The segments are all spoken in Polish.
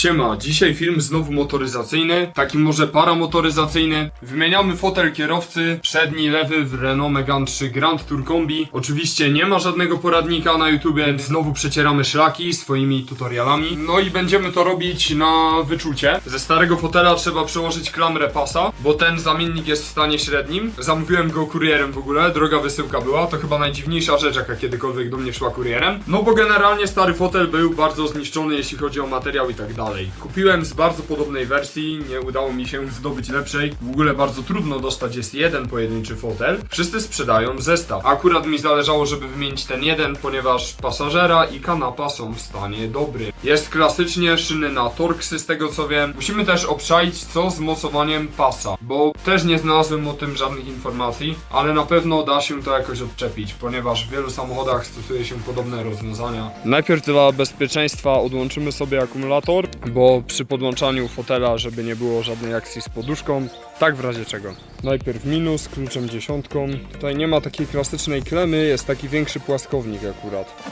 Siema, dzisiaj film znowu motoryzacyjny, taki może paramotoryzacyjny. Wymieniamy fotel kierowcy, przedni lewy w Renault Megane 3 Grand Tour Combi. Oczywiście nie ma żadnego poradnika na YouTubie, znowu przecieramy szlaki swoimi tutorialami. No i będziemy to robić na wyczucie. Ze starego fotela trzeba przełożyć klamrę pasa, bo ten zamiennik jest w stanie średnim. Zamówiłem go kurierem w ogóle, droga wysyłka była, to chyba najdziwniejsza rzecz jaka kiedykolwiek do mnie szła kurierem. No bo generalnie stary fotel był bardzo zniszczony jeśli chodzi o materiał i tak dalej. Kupiłem z bardzo podobnej wersji, nie udało mi się zdobyć lepszej. W ogóle bardzo trudno dostać jest jeden pojedynczy fotel. Wszyscy sprzedają zestaw. Akurat mi zależało, żeby wymienić ten jeden, ponieważ pasażera i kanapa są w stanie dobrym. Jest klasycznie szyny na Torxy z tego co wiem. Musimy też obszaić co z mocowaniem pasa, bo też nie znalazłem o tym żadnych informacji, ale na pewno da się to jakoś odczepić, ponieważ w wielu samochodach stosuje się podobne rozwiązania. Najpierw dla bezpieczeństwa odłączymy sobie akumulator, bo przy podłączaniu fotela, żeby nie było żadnej akcji z poduszką, tak w razie czego. Najpierw minus, kluczem dziesiątką. Tutaj nie ma takiej klasycznej klemy, jest taki większy płaskownik akurat.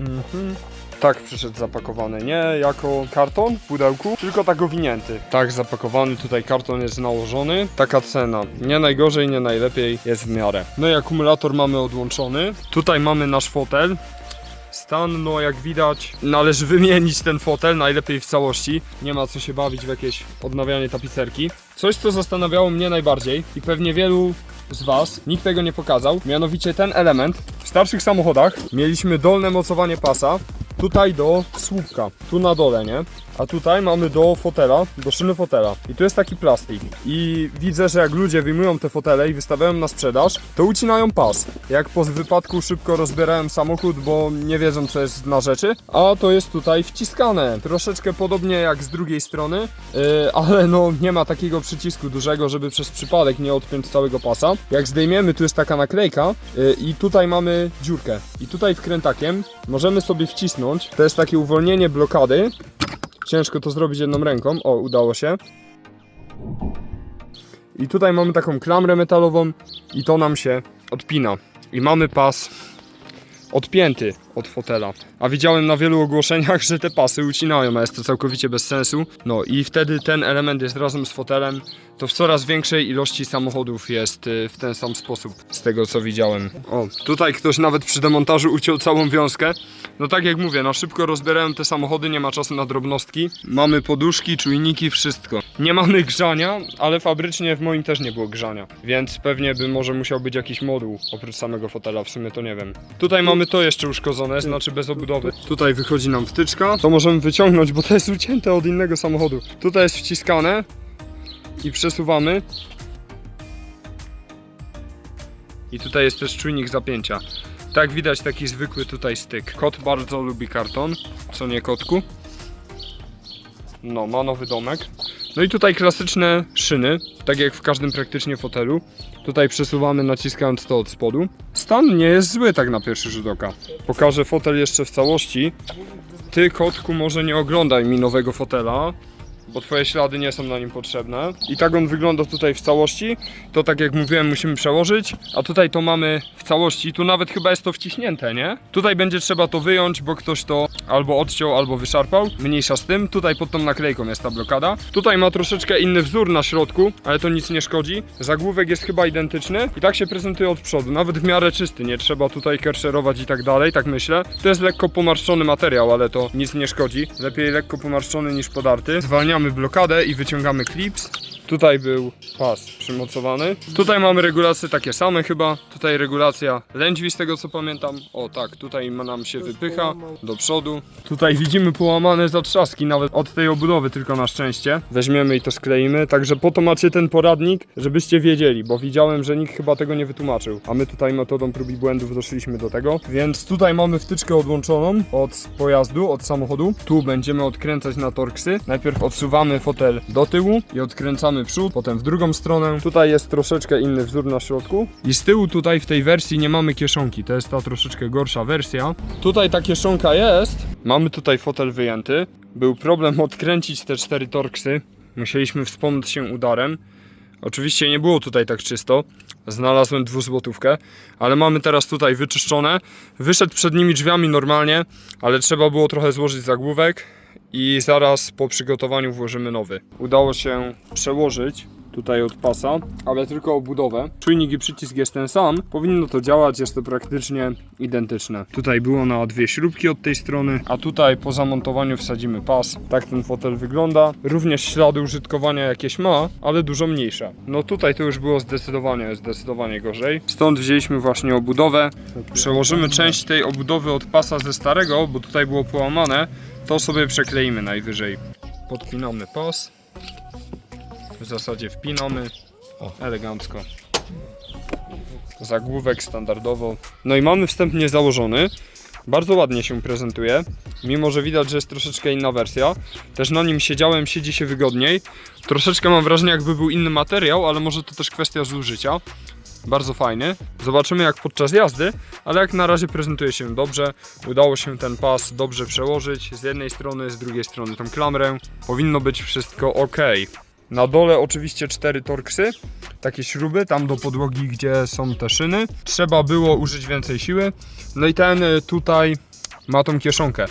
Mhm. Tak przyszedł zapakowany, nie jako karton w pudełku, tylko tak owinięty. Tak zapakowany, tutaj karton jest nałożony. Taka cena. Nie najgorzej, nie najlepiej, jest w miarę. No i akumulator mamy odłączony. Tutaj mamy nasz fotel. Stan, no jak widać, należy wymienić ten fotel, najlepiej w całości. Nie ma co się bawić w jakieś odnawianie tapicerki. Coś, co zastanawiało mnie najbardziej i pewnie wielu z Was, nikt tego nie pokazał, mianowicie ten element. W starszych samochodach mieliśmy dolne mocowanie pasa, tutaj do słupka, tu na dole, nie? A tutaj mamy do fotela, do szyny fotela. I tu jest taki plastik. I widzę, że jak ludzie wyjmują te fotele i wystawiają na sprzedaż, to ucinają pas. Jak po wypadku szybko rozbierałem samochód, bo nie wiedzą co jest na rzeczy. A to jest tutaj wciskane. Troszeczkę podobnie jak z drugiej strony, yy, ale no nie ma takiego przycisku dużego, żeby przez przypadek nie odpiąć całego pasa. Jak zdejmiemy, tu jest taka naklejka yy, i tutaj mamy dziurkę. I tutaj wkrętakiem możemy sobie wcisnąć. To jest takie uwolnienie blokady. Ciężko to zrobić jedną ręką. O, udało się. I tutaj mamy taką klamrę metalową i to nam się odpina. I mamy pas odpięty od fotela. A widziałem na wielu ogłoszeniach, że te pasy ucinają, a jest to całkowicie bez sensu. No i wtedy ten element jest razem z fotelem. To w coraz większej ilości samochodów jest y, w ten sam sposób, z tego co widziałem. O, tutaj ktoś nawet przy demontażu uciął całą wiązkę. No tak jak mówię, na szybko rozbierałem te samochody, nie ma czasu na drobnostki. Mamy poduszki, czujniki, wszystko. Nie mamy grzania, ale fabrycznie w moim też nie było grzania. Więc pewnie by może musiał być jakiś moduł oprócz samego fotela, w sumie to nie wiem. Tutaj mamy to jeszcze uszkodzone, znaczy bez obudowy. Tutaj wychodzi nam wtyczka. To możemy wyciągnąć, bo to jest ucięte od innego samochodu. Tutaj jest wciskane i przesuwamy. I tutaj jest też czujnik zapięcia. Tak widać taki zwykły tutaj styk. Kot bardzo lubi karton, co nie kotku. No, ma nowy domek. No i tutaj klasyczne szyny, tak jak w każdym praktycznie fotelu. Tutaj przesuwamy naciskając to od spodu. Stan nie jest zły tak na pierwszy rzut oka. Pokażę fotel jeszcze w całości. Ty kotku może nie oglądaj mi nowego fotela, bo twoje ślady nie są na nim potrzebne. I tak on wygląda tutaj w całości. To tak jak mówiłem musimy przełożyć, a tutaj to mamy w całości. Tu nawet chyba jest to wciśnięte, nie? Tutaj będzie trzeba to wyjąć, bo ktoś to albo odciął, albo wyszarpał. Mniejsza z tym. Tutaj pod tą naklejką jest ta blokada. Tutaj ma troszeczkę inny wzór na środku, ale to nic nie szkodzi. Zagłówek jest chyba identyczny i tak się prezentuje od przodu. Nawet w miarę czysty, nie trzeba tutaj kerszerować i tak dalej, tak myślę. To jest lekko pomarszczony materiał, ale to nic nie szkodzi. Lepiej lekko pomarszczony niż podarty. Zwalniamy blokadę i wyciągamy klips. Tutaj był pas przymocowany. Tutaj mamy regulacje takie same chyba. Tutaj regulacja lędźwi z tego co pamiętam. O tak, tutaj ma nam się wypycha do przodu. Tutaj widzimy połamane zatrzaski nawet od tej obudowy tylko na szczęście. Weźmiemy i to skleimy. Także po to macie ten poradnik, żebyście wiedzieli, bo widziałem, że nikt chyba tego nie wytłumaczył. A my tutaj metodą prób i błędów doszliśmy do tego. Więc tutaj mamy wtyczkę odłączoną od pojazdu, od samochodu. Tu będziemy odkręcać na torksy. Najpierw odsuwamy fotel do tyłu i odkręcamy przód, potem w drugą stronę. Tutaj jest troszeczkę inny wzór na środku. I z tyłu tutaj w tej wersji nie mamy kieszonki. To jest ta troszeczkę gorsza wersja. Tutaj ta kieszonka jest. Mamy tutaj fotel wyjęty. Był problem odkręcić te cztery torksy. Musieliśmy wspomóc się udarem. Oczywiście nie było tutaj tak czysto. Znalazłem dwuzłotówkę, ale mamy teraz tutaj wyczyszczone. Wyszedł przed nimi drzwiami normalnie, ale trzeba było trochę złożyć zagłówek i zaraz po przygotowaniu włożymy nowy. Udało się przełożyć tutaj od pasa, ale tylko obudowę. Czujnik i przycisk jest ten sam. Powinno to działać, jest to praktycznie identyczne. Tutaj było na dwie śrubki od tej strony, a tutaj po zamontowaniu wsadzimy pas. Tak ten fotel wygląda. Również ślady użytkowania jakieś ma, ale dużo mniejsze. No tutaj to już było zdecydowanie, zdecydowanie gorzej. Stąd wzięliśmy właśnie obudowę. Przełożymy część tej obudowy od pasa ze starego, bo tutaj było połamane. To sobie przekleimy najwyżej. Podpinamy pas. W zasadzie wpinamy. Elegancko. Zagłówek standardowo. No i mamy wstępnie założony. Bardzo ładnie się prezentuje. Mimo, że widać, że jest troszeczkę inna wersja. Też na nim siedziałem, siedzi się wygodniej. Troszeczkę mam wrażenie, jakby był inny materiał, ale może to też kwestia zużycia. Bardzo fajny. Zobaczymy jak podczas jazdy, ale jak na razie prezentuje się dobrze. Udało się ten pas dobrze przełożyć z jednej strony, z drugiej strony tą klamrę. Powinno być wszystko ok. Na dole oczywiście cztery torksy, takie śruby tam do podłogi, gdzie są te szyny. Trzeba było użyć więcej siły. No i ten y, tutaj ma tą kieszonkę.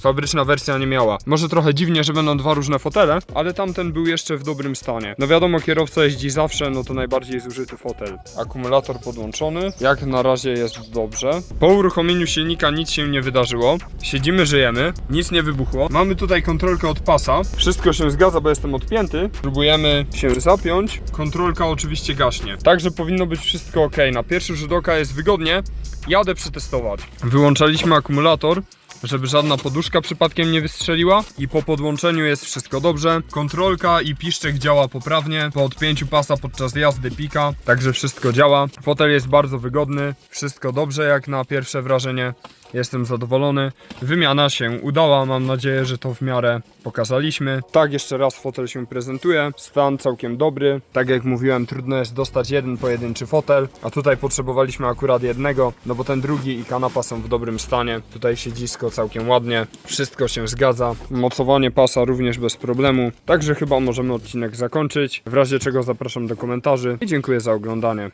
Fabryczna wersja nie miała. Może trochę dziwnie, że będą dwa różne fotele, ale tamten był jeszcze w dobrym stanie. No wiadomo, kierowca jeździ zawsze, no to najbardziej zużyty fotel. Akumulator podłączony, jak na razie jest dobrze. Po uruchomieniu silnika nic się nie wydarzyło. Siedzimy, żyjemy, nic nie wybuchło. Mamy tutaj kontrolkę od pasa. Wszystko się zgadza, bo jestem odpięty. Próbujemy się zapiąć. Kontrolka oczywiście gaśnie. Także powinno być wszystko ok. Na pierwszy rzut oka jest wygodnie. Jadę przetestować. Wyłączaliśmy akumulator żeby żadna poduszka przypadkiem nie wystrzeliła i po podłączeniu jest wszystko dobrze. Kontrolka i piszczek działa poprawnie, po odpięciu pasa podczas jazdy pika, także wszystko działa. Fotel jest bardzo wygodny, wszystko dobrze jak na pierwsze wrażenie. Jestem zadowolony. Wymiana się udała. Mam nadzieję, że to w miarę pokazaliśmy. Tak, jeszcze raz fotel się prezentuje. Stan całkiem dobry. Tak jak mówiłem, trudno jest dostać jeden pojedynczy fotel, a tutaj potrzebowaliśmy akurat jednego, no bo ten drugi i kanapa są w dobrym stanie. Tutaj siedzisko całkiem ładnie. Wszystko się zgadza. Mocowanie pasa również bez problemu. Także chyba możemy odcinek zakończyć. W razie czego zapraszam do komentarzy i dziękuję za oglądanie.